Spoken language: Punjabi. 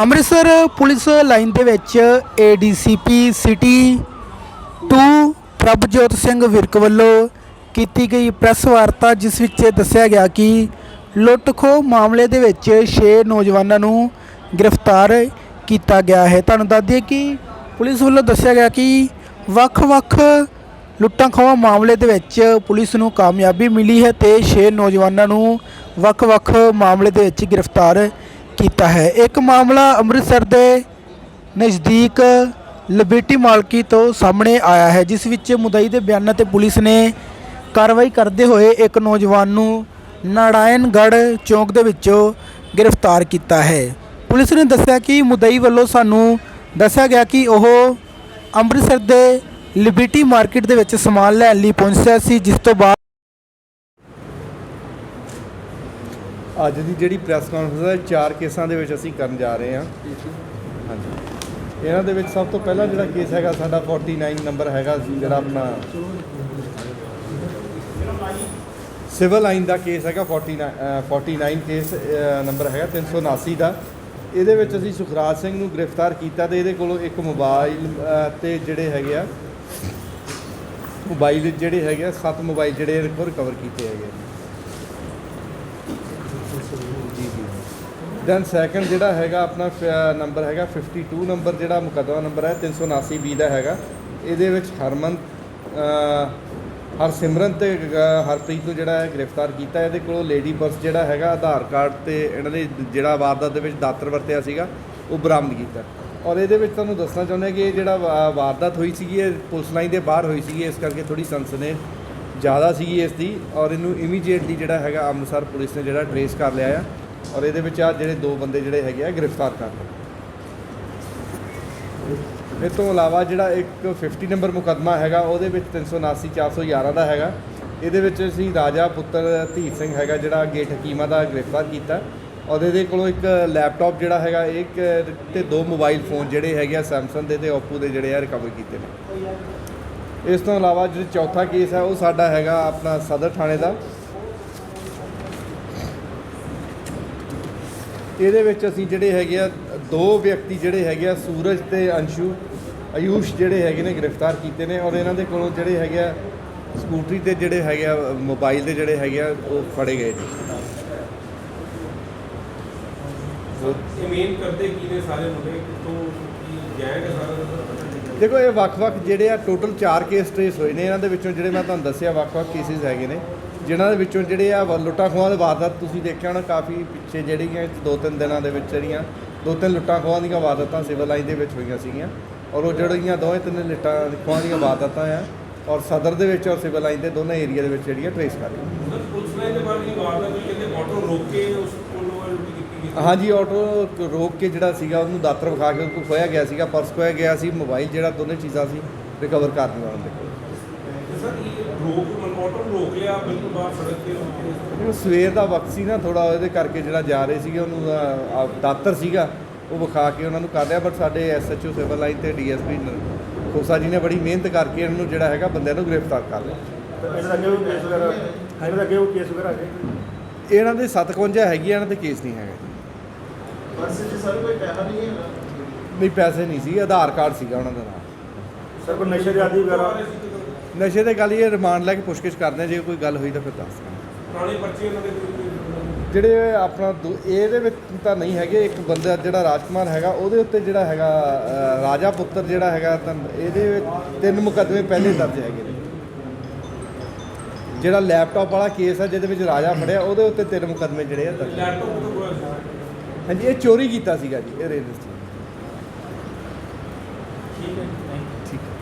ਅੰਮ੍ਰਿਤਸਰ ਪੁਲਿਸ ਲਾਈਨ ਦੇ ਵਿੱਚ ਏਡੀਸੀਪੀ ਸਿਟੀ 2 ਪ੍ਰਭਜੋਤ ਸਿੰਘ ਵਿਰਕ ਵੱਲੋਂ ਕੀਤੀ ਗਈ ਪ੍ਰੈਸ ਵਾਰਤਾ, ਜਿਸ ਵਿੱਚ ਦੱਸਿਆ ਗਿਆ ਕਿ ਲੁੱਟ ਖੋਹ ਮਾਮਲੇ ਦੇ ਵਿੱਚ 6 ਨੌਜਵਾਨਾਂ ਨੂੰ ਗ੍ਰਿਫਤਾਰ ਕੀਤਾ ਗਿਆ ਹੈ। ਤੁਹਾਨੂੰ ਦੱਸ ਦਈਏ ਕਿ ਪੁਲਿਸ ਵੱਲੋਂ ਦੱਸਿਆ ਗਿਆ ਕਿ ਵੱਖ-ਵੱਖ ਲੁੱਟਾਂ ਖੋਹਾਂ ਮਾਮਲੇ ਦੇ ਵਿੱਚ ਪੁਲਿਸ ਨੂੰ ਕਾਮਯਾਬੀ ਮਿਲੀ ਹੈ ਤੇ 6 ਨੌਜਵਾਨਾਂ ਨੂੰ ਵੱਖ-ਵੱਖ ਮਾਮਲੇ ਦੇ ਵਿੱਚ ਗ੍ਰਿਫਤਾਰ ਕੀਤਾ ਹੈ। ਇੱਕ ਮਾਮਲਾ ਅੰਮ੍ਰਿਤਸਰ ਦੇ ਨਜ਼ਦੀਕ ਲਿਬਰਟੀ ਮਾਲਕੀ ਤੋਂ ਸਾਹਮਣੇ ਆਇਆ ਹੈ, ਜਿਸ ਵਿੱਚ ਮੁਦਈ ਦੇ ਬਿਆਨਾਂ ਤੇ ਪੁਲਿਸ ਨੇ ਕਾਰਵਾਈ ਕਰਦੇ ਹੋਏ ਇੱਕ ਨੌਜਵਾਨ ਨੂੰ ਨਾਰਾਇਣਗੜ੍ਹ ਚੌਂਕ ਦੇ ਵਿੱਚੋਂ ਗ੍ਰਿਫਤਾਰ ਕੀਤਾ ਹੈ। ਪੁਲਿਸ ਨੇ ਦੱਸਿਆ ਕਿ ਮੁਦਈ ਵੱਲੋਂ ਸਾਨੂੰ ਦੱਸਿਆ ਗਿਆ ਕਿ ਉਹ ਅੰਮ੍ਰਿਤਸਰ ਦੇ ਲਿਬਰਟੀ ਮਾਰਕੀਟ ਦੇ ਵਿੱਚ ਸਮਾਨ ਲੈਣ ਲਈ ਪਹੁੰਚਿਆ ਸੀ, ਜਿਸ ਤੋਂ ਬਾਅਦ ਅੱਜ ਦੀ ਜਿਹੜੀ ਪ੍ਰੈਸ ਕਾਨਫਰੰਸ ਹੈ ਚਾਰ ਕੇਸਾਂ ਦੇ ਵਿੱਚ ਅਸੀਂ ਕਰਨ ਜਾ ਰਹੇ ਹਾਂ। ਹਾਂਜੀ। ਇਹਨਾਂ ਦੇ ਵਿੱਚ ਸਭ ਤੋਂ ਪਹਿਲਾਂ ਜਿਹੜਾ ਕੇਸ ਹੈਗਾ ਸਾਡਾ 49 ਨੰਬਰ ਹੈਗਾ ਜਿਹੜਾ ਆਪਣਾ ਸਿਵਲ ਆਈਨ ਦਾ ਕੇਸ ਹੈਗਾ 49 ਅ, 49 ਕੇਸ ਨੰਬਰ ਹੈਗਾ 379 ਦਾ। ਇਹਦੇ ਵਿੱਚ ਅਸੀਂ ਸੁਖਰਾਜ ਸਿੰਘ ਨੂੰ ਗ੍ਰਿਫਤਾਰ ਕੀਤਾ ਤੇ ਇਹਦੇ ਕੋਲੋਂ ਇੱਕ ਮੋਬਾਈਲ ਤੇ ਜਿਹੜੇ ਹੈਗੇ ਆ ਮੋਬਾਈਲ ਜਿਹੜੇ ਹੈਗੇ ਆ ਸੱਤ ਮੋਬਾਈਲ ਜਿਹੜੇ ਰਿਕਵਰ ਕੀਤੇ ਹੈਗੇ ਆ ਜੀ ਜੀ ਦੈਨ ਸੈਕੰਡ ਜਿਹੜਾ ਹੈਗਾ ਆਪਣਾ ਫ- ਨੰਬਰ ਹੈਗਾ 52 ਨੰਬਰ ਜਿਹੜਾ ਮੁਕੱਦਮਾ ਨੰਬਰ ਹੈ 379 ਬੀ ਦਾ ਹੈਗਾ। ਇਹਦੇ ਵਿੱਚ ਹਰਮਨ ਹਰਸਿਮਰਨ ਤੇ ਹਰਪ੍ਰੀਤ ਨੂੰ ਜਿਹੜਾ ਹੈ ਗ੍ਰਿਫਤਾਰ ਕੀਤਾ। ਇਹਦੇ ਕੋਲੋਂ ਲੇਡੀ ਪਰਸ ਜਿਹੜਾ ਹੈਗਾ, ਆਧਾਰ ਕਾਰਡ ਤੇ ਇਹਨਾਂ ਦੇ ਜਿਹੜਾ ਵਾਰਦਾਤ ਦੇ ਵਿੱਚ ਦਾਤਰ ਵਰਤਿਆ ਸੀਗਾ, ਉਹ ਬਰਾਮਦ ਕੀਤਾ। ਔਰ ਇਹਦੇ ਵਿੱਚ ਤੁਹਾਨੂੰ ਦੱਸਣਾ ਚਾਹੁੰਦੇ ਹਾਂ ਕਿ ਇਹ ਜਿਹੜਾ ਵਾਰਦਾਤ ਹੋਈ ਸੀਗੀ, ਇਹ ਪੁਲਿਸ ਲਾਈਨ ਦੇ ਬਾਹਰ ਹੋਈ ਸੀਗੀ। ਇਸ ਕਰਕੇ ਥੋੜੀ ਸਨਸਨੀ ਜ਼ਿਆਦਾ ਸੀਗੀ ਇਸ ਦੀ। ਔਰ ਇਹਨੂੰ ਇਮੀਡੀਏਟਲੀ ਜਿਹੜਾ ਹੈਗਾ ਅੰਮ੍ਰਿਤਸਰ ਪੁਲਿਸ ਨੇ ਜਿਹੜਾ ਟਰੇਸ ਕਰ ਲਿਆ ਆ। ਔਰ ਇਹਦੇ ਵਿੱਚ ਆ ਜਿਹੜੇ ਦੋ ਬੰਦੇ ਜਿਹੜੇ ਹੈਗੇ ਆ ਗ੍ਰਿਫਤਾਰ ਕਰ ਲਏ। ਇਹ ਤੋਂ ਇਲਾਵਾ ਜਿਹੜਾ ਇੱਕ 50 ਨੰਬਰ ਮੁਕੱਦਮਾ ਹੈਗਾ, ਉਹਦੇ ਵਿੱਚ 379 411 ਦਾ ਹੈਗਾ। ਇਹਦੇ ਵਿੱਚ ਅਸੀਂ ਰਾਜਾ ਪੁੱਤਰ ਧੀਰ ਸਿੰਘ ਹੈਗਾ, ਜਿਹੜਾ ਗੇਟ ਹਕੀਮਾ ਦਾ ਗ੍ਰਿਫਤਾਰ ਕੀਤਾ। ਔਰ ਇਹਦੇ ਕੋਲੋਂ ਇੱਕ ਲੈਪਟਾਪ ਜਿਹੜਾ ਹੈਗਾ, ਇੱਕ ਤੇ ਦੋ ਮੋਬਾਈਲ ਫੋਨ ਜਿਹੜੇ ਹੈਗੇ ਆ ਸੈਮਸੰਗ ਦੇ ਤੇ Oppo ਦੇ ਜਿਹੜੇ ਆ ਰਿਕਵਰ ਕੀਤੇ ਨੇ। ਇਸ ਤੋਂ ਇਲਾਵਾ ਜਿਹੜਾ ਚੌਥਾ ਕੇਸ ਹੈ, ਉਹ ਸਾਡਾ ਹੈਗਾ ਆਪਣਾ ਸਦਰ ਥਾਣੇ ਦਾ। ਇਹਦੇ ਵਿੱਚ ਅਸੀਂ ਜਿਹੜੇ ਹੈਗੇ ਆ, ਦੋ ਵਿਅਕਤੀ ਜਿਹੜੇ ਹੈਗੇ ਆ, ਸੂਰਜ ਤੇ ਅੰਸ਼ੂ, ਆਯੂਸ਼ ਜਿਹੜੇ ਹੈਗੇ ਨੇ ਗ੍ਰਿਫਤਾਰ ਕੀਤੇ ਨੇ ਔਰ ਇਹਨਾਂ ਦੇ ਕੋਲੋਂ ਜਿਹੜੇ ਹੈਗੇ ਆ, ਸਕੂਟਰੀ ਤੇ ਜਿਹੜੇ ਹੈਗੇ ਆ, ਮੋਬਾਈਲ ਦੇ ਜਿਹੜੇ ਹੈਗੇ ਆ, ਉਹ ਫੜੇ ਗਏ ਨੇ। ਇਹ ਕਰਦੇ ਕੀ ਨੇ ਸਾਰੇ ਮੁੰਡੇ? ਕਿੱਥੋਂ ਕੀ ਗੈਂਗ ਸਾਰਾ? ਦੇਖੋ, ਇਹ ਵੱਖ-ਵੱਖ ਜਿਹੜੇ ਆ ਟੋਟਲ 4 ਕੇਸ ਟ੍ਰੇਸ ਹੋਏ ਨੇ। ਇਹਨਾਂ ਦੇ ਵਿੱਚੋਂ ਜਿਹੜੇ ਮੈਂ ਤੁਹਾਨੂੰ ਦੱਸਿਆ, ਵੱਖ-ਵੱਖ ਕੇਸਿਸ ਹੈਗੇ ਨੇ। ਜਿਨ੍ਹਾਂ ਦੇ ਵਿੱਚੋਂ ਜਿਹੜੇ ਆ ਵ- ਲੁੱਟਾਂ ਖੋਹਾਂ ਦੇ ਵਾਰਦਾਤ ਤੁਸੀਂ ਦੇਖਿਆ ਹੋਣਾ, ਕਾਫੀ ਪਿੱਛੇ ਜਿਹੜੀਆਂ ਦੋ ਤਿੰਨ ਦਿਨਾਂ ਦੇ ਵਿੱਚ ਜਿਹੜੀਆਂ ਦੋ ਤਿੰਨ ਲੁੱਟਾਂ ਖੋਹਾਂ ਦੀਆਂ ਵਾਰਦਾਤਾਂ ਸਿਵਲ ਲਾਈਨ ਦੇ ਵਿੱਚ ਹੋਈਆਂ ਸੀਗੀਆਂ। ਔਰ ਉਹ ਜਿਹੜੀਆਂ ਦੋਵੇਂ ਤਿੰਨ ਲੁੱਟਾਂ ਖੋਹਾਂ ਦੀਆਂ ਵਾਰਦਾਤਾਂ ਆ, ਔਰ ਸਦਰ ਦੇ ਵਿੱਚ ਔਰ ਸਿਵਲ ਲਾਈਨ ਦੇ ਦੋਨੇ ਏਰੀਆ ਦੇ ਵਿੱਚ ਜਿਹੜੀਆਂ ਟ੍ਰੇਸ ਕਰ ਰਹੀਆਂ। ਪੁਲਿਸ ਲਾਈਨ ਦੇ ਬਾਰੇ ਇਹ ਵਾਰਦਾ ਕੋਈ ਕਹਿੰਦੇ ਆਟੋ ਰੋਕ ਕੇ ਉਸ ਹਾਂਜੀ ਆਟੋ ਰੋਕ ਕੇ ਜਿਹੜਾ ਸੀਗਾ ਉਹਨੂੰ ਦਾਤਰ ਵਿਖਾ ਕੇ ਉਹਨੂੰ ਖੋਇਆ ਗਿਆ ਸੀਗਾ ਪਰਸ ਖੋਇਆ ਗਿਆ ਸੀ ਮੋਬਾਈਲ ਜਿਹੜਾ ਦੋਨੇ ਚੀਜ਼ਾਂ ਸੀ ਰਿਕਵਰ ਕਰ ਲਈਆਂ ਉਹਨਾਂ ਦੇ ਕੋਲ। ਸਰ ਇਹ ਰੋਕ ਮਤਲਬ ਆਟੋ ਨੂੰ ਰੋਕ ਲਿਆ ਬਿਲਕੁਲ ਬਾਹਰ ਸੜਕ ਤੇ ਰੋਕ ਕੇ। ਉਹ ਸਵੇਰ ਦਾ ਵਕਤ ਸੀ ਨਾ ਥੋੜਾ ਉਹਦੇ ਕਰਕੇ ਜਿਹੜਾ ਜਾ ਰਹੇ ਸੀਗੇ ਉਹਨੂੰ ਦਾਤਰ ਸੀਗਾ ਉਹ ਵਿਖਾ ਕੇ ਉਹਨਾਂ ਨੂੰ ਕਰ ਲਿਆ ਬਟ ਸਾਡੇ ਐਸਐਚਓ ਸਿਵਲ ਲਾਈਨ ਤੇ ਡੀਐਸਪੀ ਖੋਸਾ ਜੀ ਨੇ ਬੜੀ ਮਿਹਨਤ ਕਰਕੇ ਇਹਨਾਂ ਨੂੰ ਜਿਹੜਾ ਹੈਗਾ ਬੰਦਿਆਂ ਨੂੰ ਗ੍ਰਿਫਤਾਰ ਕਰ ਲਿਆ। ਇਹਨਾਂ ਦਾ ਅੱਗੇ ਕੋਈ ਕੇਸ ਵਗੈਰਾ ਇਹਨਾਂ ਦਾ ਅੱਗੇ ਕੋਈ ਕੇਸ ਵਗੈਰਾ ਹੈਗੇ? ਇਹਨਾਂ ਦੇ 57 ਹੈਗੀ ਆ, ਇਹਨਾਂ ਤੇ ਕੇਸ ਨਹੀਂ ਹੈਗਾ। ਪਰਸ 'ਚ ਸਰ ਕੋਈ ਪੈਸਾ ਨਹੀਂ ਹੈ ਨਹੀਂ ਪੈਸੇ ਨਹੀਂ ਸੀ ਆਧਾਰ ਕਾਰਡ ਸੀਗਾ ਉਹਨਾਂ ਦਾ ਨਾਲ ਸਰ ਕੋਈ ਨਸ਼ੇ ਦੀ ਆਦੀ ਵਗੈਰਾ? ਨਸ਼ੇ ਦੇ ਗੱਲ ਇਹ ਰਿਮਾਂਡ ਲੈ ਕੇ ਪੁੱਛਗਿੱਛ ਕਰਦੇ ਜੇ ਕੋਈ ਗੱਲ ਹੋਈ ਤਾਂ ਫਿਰ ਦੱਸ ਦਾਂਗੇ ਪੁਰਾਣੇ ਪਰਚੇ ਉਹਨਾਂ ਦੇ ਜਿਹੜੇ ਆਪਣਾ ਦੋ- ਇਹਦੇ ਵਿੱਚ ਤਾਂ ਨਹੀਂ ਹੈਗੇ ਇੱਕ ਬੰਦਾ ਜਿਹੜਾ ਰਾਜਕੁਮਾਰ ਹੈਗਾ ਉਹਦੇ ਉੱਤੇ ਜਿਹੜਾ ਹੈਗਾ ਅ, ਰਾਜਾ ਪੁੱਤਰ ਜਿਹੜਾ ਹੈਗਾ ਤਾਂ ਇਹਦੇ ਵਿੱਚ ਤਿੰਨ ਮੁਕੱਦਮੇ ਪਹਿਲੇ ਦਰਜ ਹੈਗੇ ਨੇ। ਜਿਹੜਾ ਲੈਪਟਾਪ ਵਾਲਾ ਕੇਸ ਹੈ ਜਿਹਦੇ ਵਿੱਚ ਰਾਜਾ ਫੜਿਆ ਉਹਦੇ ਉੱਤੇ ਤਿੰਨ ਮੁਕੱਦਮੇ ਜਿਹੜੇ ਆ ਦਰਜ। ਲੈਪਟਾਪ ਤੋਂ ਹਾਂਜੀ ਇਹ ਚੋਰੀ ਕੀਤਾ ਸੀਗਾ ਜੀ ਇਹ ਰੇਲ ਸਟੇਸ਼ਨ। ਠੀਕ ਹੈ ਠੀਕ ਹੈ।